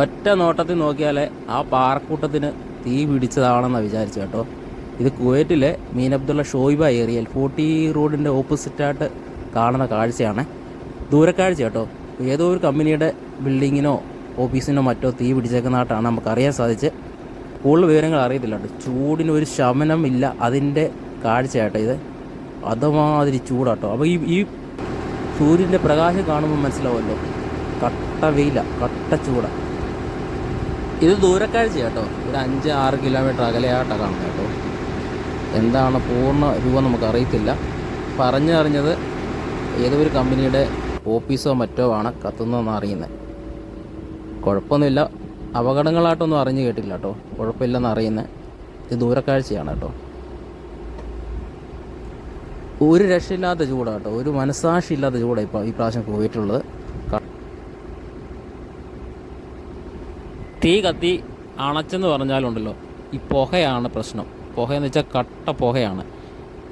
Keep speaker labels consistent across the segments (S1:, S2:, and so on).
S1: ഒറ്റ നോട്ടത്തിൽ നോക്കിയാലേ ആ പാറക്കൂട്ടത്തിന് തീ പിടിച്ചതാണെന്നാണ് വിചാരിച്ചു കേട്ടോ. ഇത് കുവൈറ്റിലെ മീൻ അബ്ദുള്ള ഷോയിബ ഏരിയയിൽ ഫോർട്ടി റോഡിന്റെ ഓപ്പോസിറ്റായിട്ട് കാണുന്ന കാഴ്ചയാണ്. ദൂരക്കാഴ്ച കേട്ടോ. ഏതോ ഒരു കമ്പനിയുടെ ബിൽഡിങ്ങിനോ ഓഫീസിനോ മറ്റോ തീ പിടിച്ചേക്കുന്നതായിട്ടാണ് നമുക്കറിയാൻ സാധിച്ച് കൂടുതൽ വിവരങ്ങൾ അറിയത്തില്ല കേട്ടോ. ചൂടിന് ഒരു ശമനം ഇല്ല അതിന്റെ കാഴ്ചയാട്ടോ ഇത്. അതുമാതിരി ചൂടാട്ടോ. അപ്പോൾ ഈ ഈ സൂര്യന്റെ പ്രകാശം കാണുമ്പോൾ മനസ്സിലാവുമല്ലോ. കട്ട വെയില കട്ട ചൂട. ഇത് ദൂരക്കാഴ്ച കേട്ടോ ഒരു അഞ്ച് ആറ് കിലോമീറ്റർ അകലെയായിട്ടാണ് കാണുന്നത് കേട്ടോ. എന്താണ് പൂർണ രൂപം നമുക്ക് അറിയത്തില്ല. പറഞ്ഞറിഞ്ഞത് ഏതോ ഒരു കമ്പനിയുടെ ഓഫീസോ മറ്റോ ആണ് കത്തുന്നതെന്ന് അറിയുന്നത് കുഴപ്പമൊന്നുമില്ല. അപകടങ്ങളായിട്ടൊന്നും അറിഞ്ഞു കേട്ടില്ല കേട്ടോ. കുഴപ്പമില്ലെന്ന് അറിയുന്നത് ഇത് ദൂരക്കാഴ്ചയാണ് കേട്ടോ. ഒരു രക്ഷയില്ലാത്ത ചൂടാണ് കേട്ടോ. ഒരു മനസാക്ഷി ഇല്ലാത്ത ചൂടാണ് ഇപ്പോൾ ഈ പ്രാവശ്യം പോയിട്ടുള്ളത്. തീ കത്തി അണച്ചെന്ന് പറഞ്ഞാലുണ്ടല്ലോ ഈ പുകയാണ് പ്രശ്നം. പുകയെന്ന് വെച്ചാൽ കട്ട പുകയാണ്.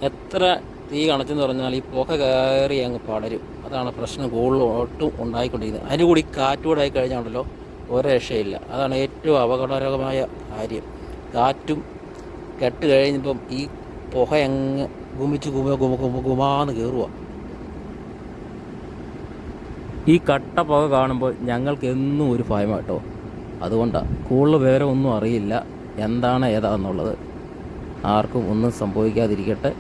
S1: എത്ര തീ കണച്ചെന്ന് പറഞ്ഞാൽ ഈ പുക കയറി അങ്ങ് പടരും. അതാണ് പ്രശ്നം കൂടുതലോട്ടും ഉണ്ടായിക്കൊണ്ടിരിക്കുന്നത്. അതിന് കൂടി കാറ്റുകൂടെ ആയി കഴിഞ്ഞാണ്ടല്ലോ ഒരു രക്ഷയില്ല. അതാണ് ഏറ്റവും അപകടകരമായ കാര്യം. കാറ്റും കെട്ട് കഴിഞ്ഞപ്പം ഈ പുക അങ്ങ് ഗുമിച്ച് ഗുമ ഗുമ ഗുമ ഗുമാന്ന് കയറുക ഈ കട്ട പുക കാണുമ്പോൾ ഞങ്ങൾക്ക് എന്നും ഒരു ഭയം കേട്ടോ. അതുകൊണ്ടാണ് കൂടുതൽ വിവരമൊന്നും അറിയില്ല. എന്താണ് ഏതാണെന്നുള്ളത് ആർക്കും ഒന്നും സംഭവിക്കാതിരിക്കട്ടെ.